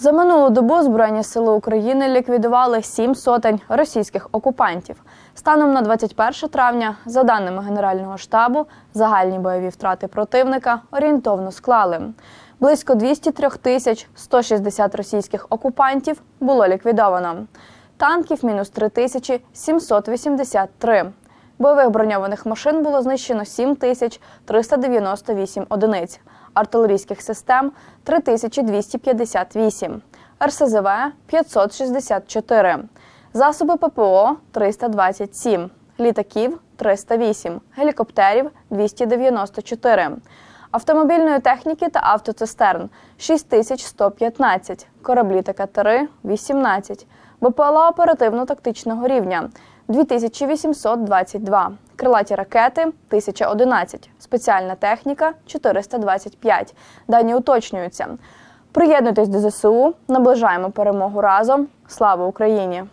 За минулу добу Збройні сили України ліквідували сім сотень російських окупантів. Станом на 21 травня, за даними Генерального штабу, загальні бойові втрати противника орієнтовно склали. Близько 203 тисяч 160 російських окупантів було ліквідовано. Танків мінус 3 тисячі 783. Бойових броньованих машин було знищено 7 тисяч одиниць, артилерійських систем 3258, РСЗВ 564, засоби ППО 327, літаків 308, гелікоптерів 294, автомобільної техніки та автоцистерн 6115, кораблі та катери 18, БПЛА оперативно-тактичного рівня 2822, крилаті ракети 1011, спеціальна техніка 425. Дані уточнюються. Приєднуйтесь до ЗСУ, наближаємо перемогу разом. Слава Україні!